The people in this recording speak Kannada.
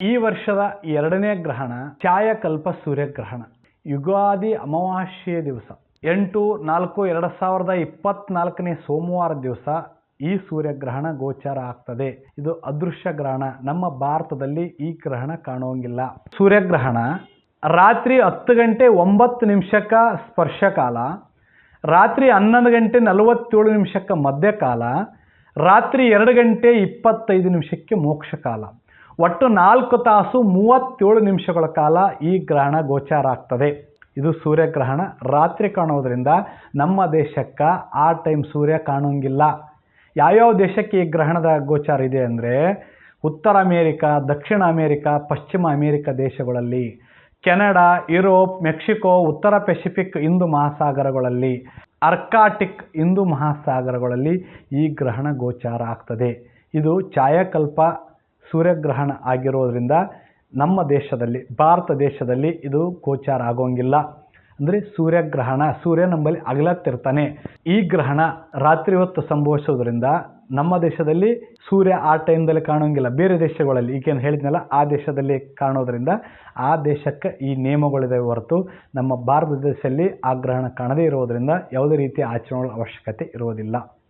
ಈ ವರ್ಷದ ಎರಡನೇ ಗ್ರಹಣ ಛಾಯಾಕಲ್ಪ ಸೂರ್ಯಗ್ರಹಣ. ಯುಗಾದಿ ಅಮಾವಾಸ್ಯೆಯ ದಿವಸ. ಎಂಟು, ನಾಲ್ಕು, ಎರಡು ಸಾವಿರದ ಇಪ್ಪತ್ನಾಲ್ಕನೇ ಸೋಮವಾರ ದಿವಸ ಈ ಸೂರ್ಯಗ್ರಹಣ ಗೋಚಾರ ಆಗ್ತದೆ. ಇದು ಅದೃಶ್ಯ ಗ್ರಹಣ. ನಮ್ಮ ಭಾರತದಲ್ಲಿ ಈ ಗ್ರಹಣ ಕಾಣುವಂಗಿಲ್ಲ. ಸೂರ್ಯಗ್ರಹಣ ರಾತ್ರಿ ಹತ್ತು ಗಂಟೆ ಒಂಬತ್ತು ನಿಮಿಷಕ್ಕ ಸ್ಪರ್ಶಕಾಲ, ರಾತ್ರಿ ಹನ್ನೊಂದು ಗಂಟೆ ನಲವತ್ತೇಳು ನಿಮಿಷಕ್ಕೆ ಮಧ್ಯಕಾಲ, ರಾತ್ರಿ ಎರಡು ಗಂಟೆ ಇಪ್ಪತ್ತೈದು ನಿಮಿಷಕ್ಕೆ ಮೋಕ್ಷಕಾಲ. ಒಟ್ಟು ನಾಲ್ಕು ತಾಸು ಮೂವತ್ತೇಳು ನಿಮಿಷಗಳ ಕಾಲ ಈ ಗ್ರಹಣ ಗೋಚಾರ ಆಗ್ತದೆ. ಇದು ಸೂರ್ಯಗ್ರಹಣ. ರಾತ್ರಿ ಕಾಣೋದ್ರಿಂದ ನಮ್ಮ ದೇಶಕ್ಕೆ ಆ ಟೈಮ್ ಸೂರ್ಯ ಕಾಣೋಂಗಿಲ್ಲ. ಯಾವ್ಯಾವ ದೇಶಕ್ಕೆ ಈ ಗ್ರಹಣದ ಗೋಚಾರ ಇದೆ ಅಂದರೆ ಉತ್ತರ ಅಮೇರಿಕಾ, ದಕ್ಷಿಣ ಅಮೇರಿಕಾ, ಪಶ್ಚಿಮ ಅಮೇರಿಕ ದೇಶಗಳಲ್ಲಿ, ಕೆನಡಾ, ಯುರೋಪ್, ಮೆಕ್ಸಿಕೋ, ಉತ್ತರ ಪೆಸಿಫಿಕ್ ಹಿಂದೂ ಮಹಾಸಾಗರಗಳಲ್ಲಿ, ಅರ್ಕಾಟಿಕ್ ಹಿಂದೂ ಮಹಾಸಾಗರಗಳಲ್ಲಿ ಈ ಗ್ರಹಣ ಗೋಚಾರ ಆಗ್ತದೆ. ಇದು ಛಾಯಾಕಲ್ಪ ಸೂರ್ಯಗ್ರಹಣ ಆಗಿರೋದ್ರಿಂದ ನಮ್ಮ ದೇಶದಲ್ಲಿ, ಭಾರತ ದೇಶದಲ್ಲಿ ಇದು ಗೋಚಾರ ಆಗೋಂಗಿಲ್ಲ. ಅಂದರೆ ಸೂರ್ಯಗ್ರಹಣ, ಸೂರ್ಯ ನಮ್ಮಲ್ಲಿ ಅಗಲತ್ತಿರ್ತಾನೆ. ಈ ಗ್ರಹಣ ರಾತ್ರಿ ಹೊತ್ತು ಸಂಭವಿಸೋದ್ರಿಂದ ನಮ್ಮ ದೇಶದಲ್ಲಿ ಸೂರ್ಯ ಆ ಟೈಮ್ದಲ್ಲಿ ಕಾಣೋಂಗಿಲ್ಲ. ಬೇರೆ ದೇಶಗಳಲ್ಲಿ ಈಗೇನು ಹೇಳಿದ್ನಲ್ಲ, ಆ ದೇಶದಲ್ಲಿ ಕಾಣೋದ್ರಿಂದ ಆ ದೇಶಕ್ಕೆ ಈ ನಿಯಮಗಳಿದೆ ಹೊರತು ನಮ್ಮ ಭಾರತ ದೇಶದಲ್ಲಿ ಆ ಗ್ರಹಣ ಕಾಣದೇ ಇರೋದರಿಂದ ಯಾವುದೇ ರೀತಿಯ ಆಚರಣೆಗಳ ಅವಶ್ಯಕತೆ ಇರುವುದಿಲ್ಲ